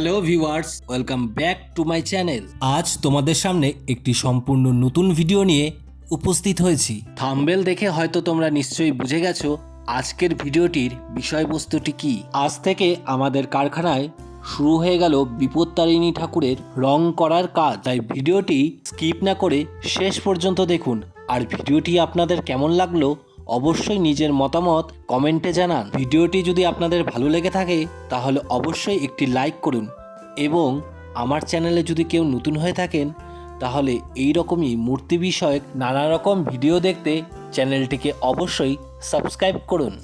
Hello viewers welcome back to my channel আজ তোমাদের সামনে একটি সম্পূর্ণ নতুন ভিডিও নিয়ে উপস্থিত হয়েছি। থাম্বেল দেখে হয়তো তোমরা নিশ্চয়ই বুঝে গেছো আজকের ভিডিওটির বিষয়বস্তুটি কি। আজ থেকে আমাদের কারখানায় শুরু হয়ে গেল বিপত্তারিণী ঠাকুরের রং করার কাজ। তাই ভিডিওটি স্কিপ না করে শেষ পর্যন্ত দেখুন। আর ভিডিওটি আপনাদের কেমন লাগল অবশ্যই নিজের মতামত কমেন্টে জানান। ভিডিওটি যদি আপনাদের ভালো লেগে থাকে, তাহলে অবশ্যই একটি লাইক করুন এবং আমার চ্যানেলে যদি কেউ নতুন হয়ে থাকেন, তাহলে এই রকমই মূর্তি বিষয়ক নানা রকম ভিডিও দেখতে চ্যানেলটিকে অবশ্যই সাবস্ক্রাইব করুন।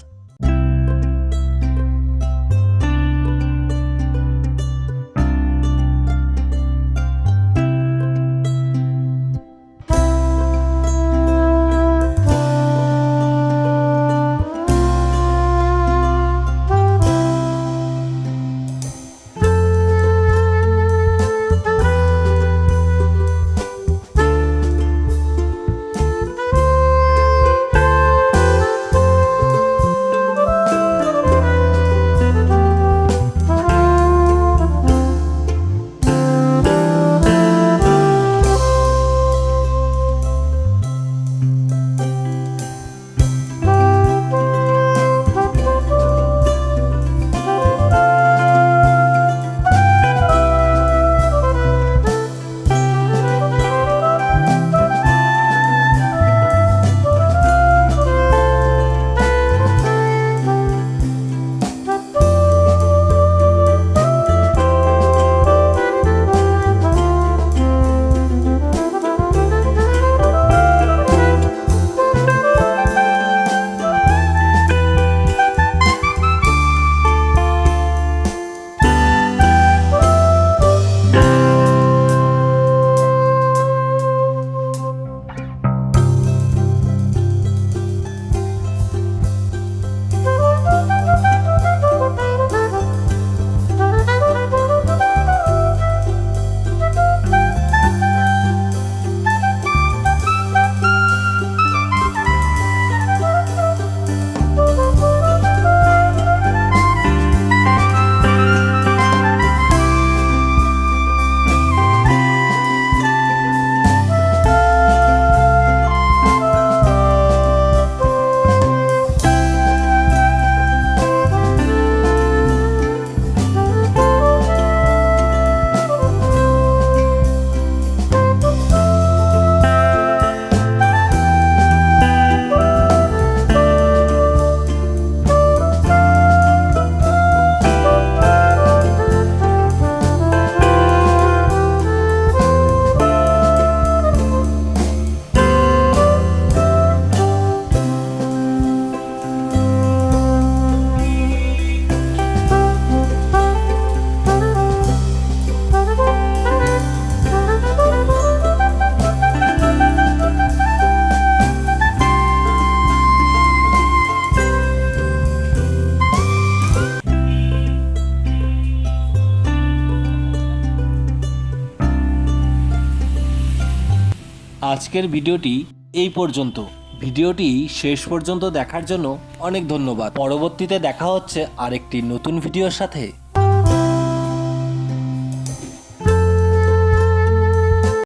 আজকের ভিডিওটি এই পর্যন্ত। ভিডিওটি শেষ পর্যন্ত দেখার জন্য অনেক ধন্যবাদ। পরবর্তীতে দেখা হচ্ছে আরেকটি নতুন ভিডিওর সাথে।